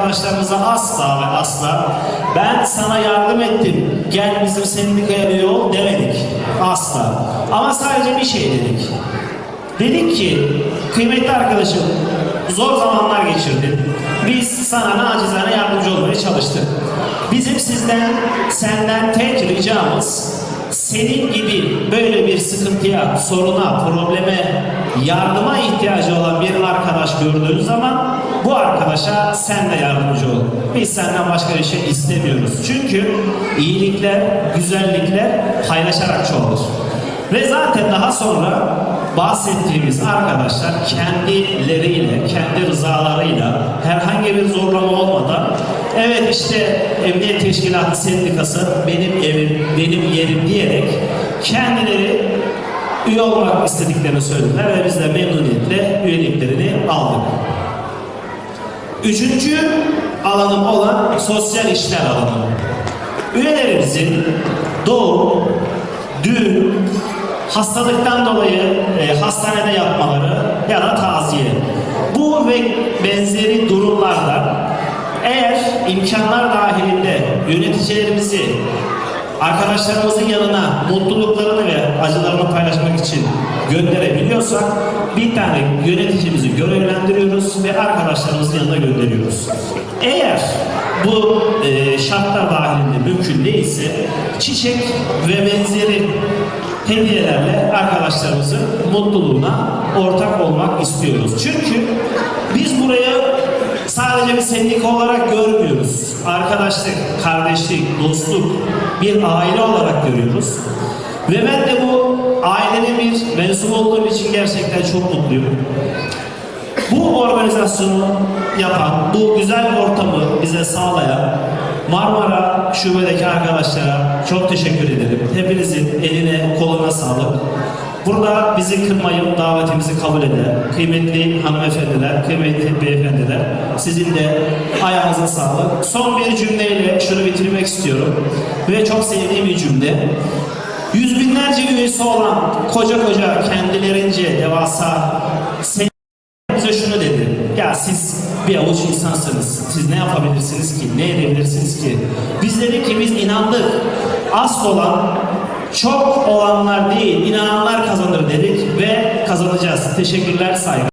arkadaşlarımıza asla ve asla ben sana yardım ettim, gel bizim sendikaya üye ol demedik. Asla. Ama sadece bir şey dedik. Dedik ki kıymetli arkadaşım zor zamanlar geçirdin. Biz sana nacizane yardımcı olmaya çalıştık. Bizim sizden, senden tek ricamız senin gibi böyle bir sıkıntıya, soruna, probleme, yardıma ihtiyacı olan bir arkadaş gördüğün zaman bu arkadaşa sen de yardımcı ol. Biz senden başka bir şey istemiyoruz. Çünkü iyilikler, güzellikler paylaşarak çoğalır. Ve zaten daha sonra bahsettiğimiz arkadaşlar kendileriyle, kendi rızalarıyla herhangi bir zorlama olmadan evet işte Emniyet Teşkilatı Sendikası benim evim, benim yerim diyerek kendileri üye olmak istediklerini söylediler ve biz de memnuniyetle Üçüncü alanım olan sosyal işler alanı. Üyelerimizin doğum, düğün, hastalıktan dolayı e, hastanede yapmaları ya da taziye. Bu ve benzeri durumlarda eğer imkanlar dahilinde yöneticilerimizi arkadaşlarımızın yanına mutluluklarını ve acılarını paylaşmak için gönderebiliyorsak bir tane yöneticimizi görevlendiriyoruz ve arkadaşlarımızın yanına gönderiyoruz. Eğer bu e, şartlar dahilinde mümkün değilse çiçek ve benzeri hediyelerle arkadaşlarımızın mutluluğuna ortak olmak istiyoruz. Çünkü biz buraya sadece bir sendika olarak görmüyoruz. Arkadaşlık, kardeşlik, dostluk, bir aile olarak görüyoruz. Ve ben de bu ailenin bir mensup olduğum için gerçekten çok mutluyum. Bu organizasyonu yapan, bu güzel ortamı bize sağlayan Marmara Şube'deki arkadaşlara çok teşekkür ederim. Hepinizin eline koluna sağlık. Burada bizi kırmayıp davetimizi kabul eden kıymetli hanımefendiler, kıymetli beyefendiler sizin de ayağınıza sağlık. Son bir cümleyle şunu bitirmek istiyorum ve çok sevdiğim bir cümle. Yüz binlerce üyesi olan koca koca kendilerince devasa bize şunu dedi. Ya siz bir avuç insansınız. Siz ne yapabilirsiniz ki? Ne edebilirsiniz ki? Biz dedik ki biz inandık. Az olan çok olanlar değil, inananlar kazanır dedik ve kazanacağız. Teşekkürler, saygı.